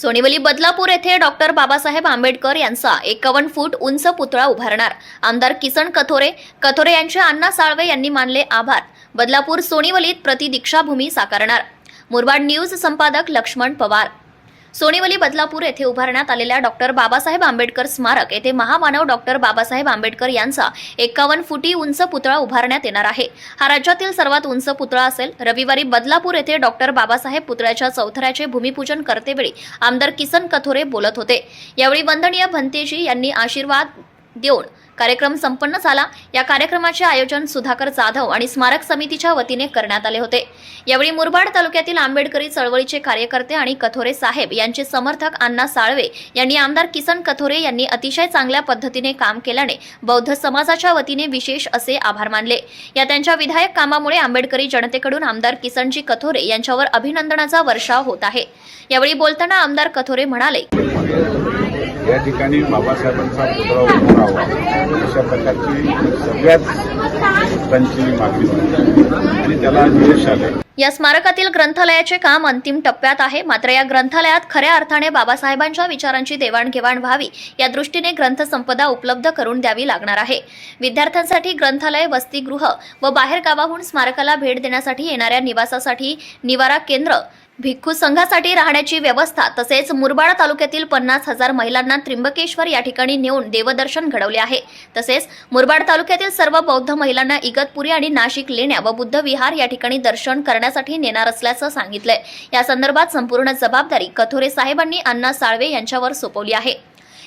सोनिवली बदलापूर येथे डॉक्टर बाबासाहेब आंबेडकर यांचा एकावन्न फूट उंच पुतळा उभारणार. आमदार किसन कथोरे कथोरे यांचे अण्णा साळवे यांनी मानले आभार. बदलापूर सोनिवलीत प्रतिदीक्षाभूमी साकारणार. मुरबाड न्यूज संपादक लक्ष्मण पवार. सोनेवली बदलापूर येथे उभारण्यात आलेल्या डॉक्टर बाबासाहेब आंबेडकर स्मारक येथे महामानव डॉक्टर बाबासाहेब आंबेडकर यांचा एकावन्न फुटी उंच पुतळा उभारण्यात येणार आहे. हा राज्यातील सर्वात उंच पुतळा असेल. रविवारी बदलापूर येथे डॉक्टर बाबासाहेब पुतळ्याच्या चौथऱ्याचे भूमिपूजन करतेवेळी आमदार किसन कथोरे बोलत होते. यावेळी वंदनीय भंतेजी यांनी आशीर्वाद देऊन. कार्यक्रम संपन्न झाला. या कार्यक्रमाचे आयोजन सुधाकर जाधव आणि स्मारक समितीच्या वतीने करण्यात आले होते. यावेळी मुरबाड तालुक्यातील आंबेडकरी चळवळीचे कार्यकर्ते आणि कथोरे साहेब यांचे समर्थक अण्णा साळवे यांनी आमदार किसन कथोरे यांनी अतिशय चांगल्या पद्धतीने काम केल्याने बौद्ध समाजाच्या वतीने विशेष असे आभार मानले. या त्यांच्या विधायक कामामुळे आंबेडकरी जनतेकडून आमदार किसनजी कथोरे यांच्यावर अभिनंदनाचा वर्षाव होत आहे. यावेळी बोलताना आमदार कथोरे म्हणाले या ठिकाणी बाबासाहेबांचा पुतळा उभा राहावा. अशा प्रकारची सगळ्याच त्यांची मागणी आणि त्याला यश आलं. या स्मारकातील ग्रंथालयाचे काम अंतिम टप्प्यात आहे. मात्र या ग्रंथालयात खऱ्या अर्थाने बाबासाहेबांच्या विचारांची देवाणघेवाण व्हावी या दृष्टीने ग्रंथसंपदा उपलब्ध करून द्यावी लागणार आहे. विद्यार्थ्यांसाठी ग्रंथालय वसतिगृह व बाहेर गावाहून स्मारकाला भेट देण्यासाठी येणाऱ्या निवासासाठी निवारा केंद्र भिक्खू संघासाठी राहण्याची व्यवस्था तसेच मुरबाड तालुक्यातील पन्नास हजार महिलांना त्र्यंबकेश्वर या ठिकाणी नेऊन देवदर्शन घडवले आहे. तसेच मुरबाड तालुक्यातील सर्व बौद्ध महिलांना इगतपुरी आणि नाशिक लेण्या व बुद्ध विहार या ठिकाणी दर्शन करण्यासाठी नेणार असल्याचं सांगितलंय. या संदर्भात संपूर्ण जबाबदारी कथोरे साहेबांनी अण्णा साळवे यांच्यावर सोपवली आहे.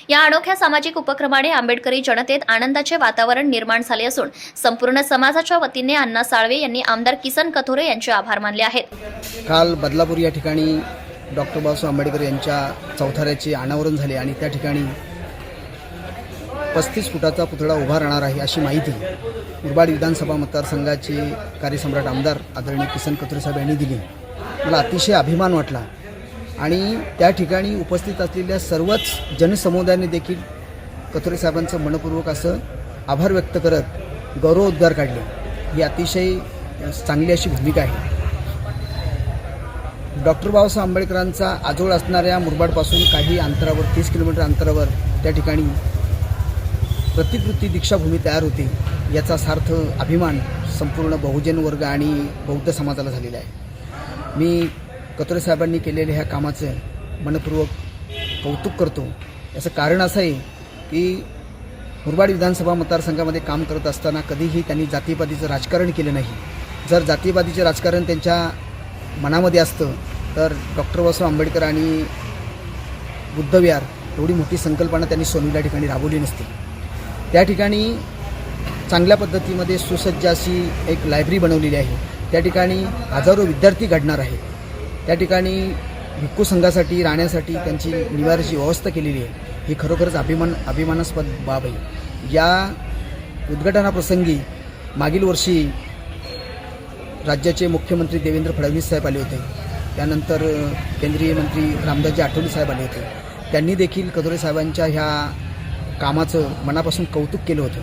या अनोख्या सामाजिक उपक्रमाने आंबेडकरी जनतेत आनंदाचे वातावरण निर्माण झाले असून संपूर्ण समाजाच्या वतीने अण्णा साळवे यांनी आमदार किसन कथोरे यांचे आभार मानले आहेत. काल बदलापूर या ठिकाणी डॉक्टर बाबासाहेब आंबेडकर यांच्या चौथाऱ्याचे अनावरण झाले आणि त्या ठिकाणी पस्तीस फुटाचा पुतळा उभा राहणार आहे अशी माहिती मुरबाड विधानसभा मतदारसंघाचे कार्यसम्राट आमदार आदरणीय किसन कथोरे साहेब यांनी दिली. मला अतिशय अभिमान वाटला आणि त्या ठिकाणी उपस्थित असलेल्या सर्वच जनसमुदायाने देखील कथोरे साहेबांचं मनपूर्वक असं आभार व्यक्त करत गौरवोद्गार काढले. ही अतिशय चांगली अशी भूमिका आहे. डॉक्टर बाबासाहेब आंबेडकरांचा आजोळ असणाऱ्या मुरबाडपासून काही अंतरावर तीस किलोमीटर अंतरावर त्या ठिकाणी प्रतिकृती दीक्षाभूमी तयार होते. याचा सार्थ अभिमान संपूर्ण बहुजन वर्ग आणि बौद्ध समाजाला झालेला आहे. मी कतोरे साहेबांनी केलेल्या ह्या कामाचं मनपूर्वक कौतुक करतो. याचं कारण असं आहे की मुरबाड विधानसभा मतदारसंघामध्ये काम करत असताना कधीही त्यांनी जातीपातीचं राजकारण केलं नाही. जर जातीपातीचे राजकारण त्यांच्या मनामध्ये असतं तर डॉक्टर बाबासाहेब आंबेडकर आणि बुद्धविहार एवढी मोठी संकल्पना त्यांनी सोनीला ठिकाणी राबवली नसती. त्या ठिकाणी चांगल्या पद्धतीमध्ये सुसज्ज अशी एक लायब्ररी बनवलेली आहे. त्या ठिकाणी हजारो विद्यार्थी घडणार आहेत. त्या ठिकाणी भिक्खू संघासाठी राहण्यासाठी त्यांची निवाराची व्यवस्था केलेली आहे. ही खरोखरच अभिमान अभिमानास्पद बाब आहे. या उद्घाटनाप्रसंगी मागील वर्षी राज्याचे मुख्यमंत्री देवेंद्र फडणवीस साहेब आले होते. त्यानंतर केंद्रीय मंत्री रामदासजी आठवले साहेब आले होते. त्यांनी देखील कदोरे साहेबांच्या ह्या कामाचं मनापासून कौतुक केलं होतं.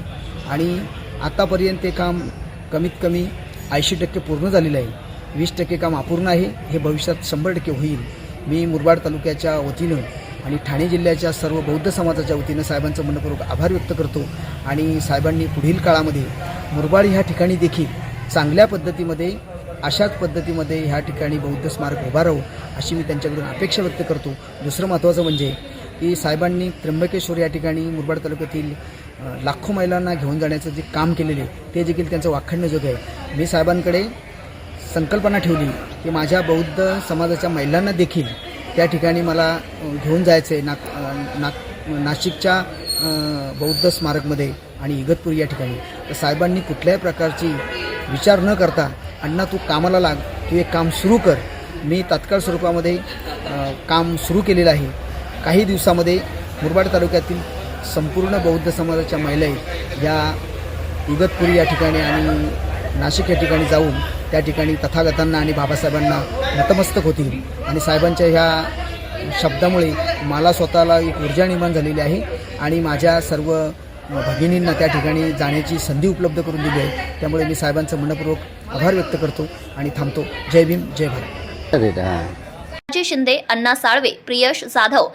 आणि आत्तापर्यंत ते काम कमीत कमी ऐंशी टक्के पूर्ण झालेलं आहे. वीस टक्के काम अपूर्ण आहे. हे भविष्यात शंभर टक्के होईल. मी मुरबाड तालुक्याच्या वतीनं आणि ठाणे जिल्ह्याच्या सर्व बौद्ध समाजाच्या वतीनं साहेबांचं मनपूर्वक आभार व्यक्त करतो आणि साहेबांनी पुढील काळामध्ये मुरबाड ह्या ठिकाणी देखील चांगल्या पद्धतीमध्ये अशाच पद्धतीमध्ये ह्या ठिकाणी बौद्ध स्मारक उभा राहू अशी मी त्यांच्याकडून अपेक्षा व्यक्त करतो. दुसरं महत्त्वाचं म्हणजे की साहेबांनी त्र्यंबकेश्वर या ठिकाणी मुरबाड तालुक्यातील लाखो महिलांना घेऊन जाण्याचं जे काम केलेले ते देखील त्यांचं वाखाणण्याजोगं आहे. मी साहेबांकडे संकल्पना ठेवली की माझ्या बौद्ध समाजाच्या महिलांना देखील त्या ठिकाणी मला घेऊन जायचं आहे नाग नाक नाग नाशिकच्या बौद्ध स्मारकमध्ये आणि इगतपुरी या ठिकाणी. तर साहेबांनी कुठल्याही प्रकारची विचार न करता अण्णा तू कामाला लाग तू एक काम सुरू कर. मी तात्काळ स्वरूपामध्ये काम सुरू केलेलं आहे. काही दिवसामध्ये मुरबाड तालुक्यातील संपूर्ण बौद्ध समाजाच्या महिला या इगतपुरी या ठिकाणी आणि नाशिक या ठिकाणी जाऊन त्या ठिकाणी तथागतांना आणि बाबासाहेबांना नतमस्तक होतील. आणि साहेबांच्या ह्या शब्दामुळे मला स्वतःला एक ऊर्जा निर्माण झालेली आहे आणि माझ्या सर्व भगिनींना त्या ठिकाणी जाण्याची संधी उपलब्ध करून दिली आहे. त्यामुळे मी साहेबांचं मनपूर्वक आभार व्यक्त करतो आणि थांबतो. जय भीम जय भारत. शिंदे अण्णा साळवे प्रियश जाधव.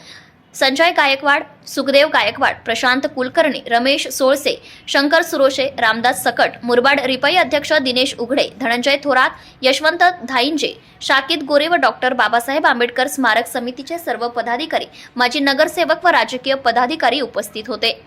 संजय गायकवाड सुखदेव गायकवाड प्रशांत कुलकर्णी रमेश सोळसे शंकर सुरोशे रामदास सकट मुरबाड रिपाई अध्यक्ष दिनेश उघडे धनंजय थोरात यशवंत धाईंजे शाकित गोरे व डॉक्टर बाबासाहेब आंबेडकर स्मारक समितीचे सर्व पदाधिकारी माजी नगरसेवक व राजकीय पदाधिकारी उपस्थित होते.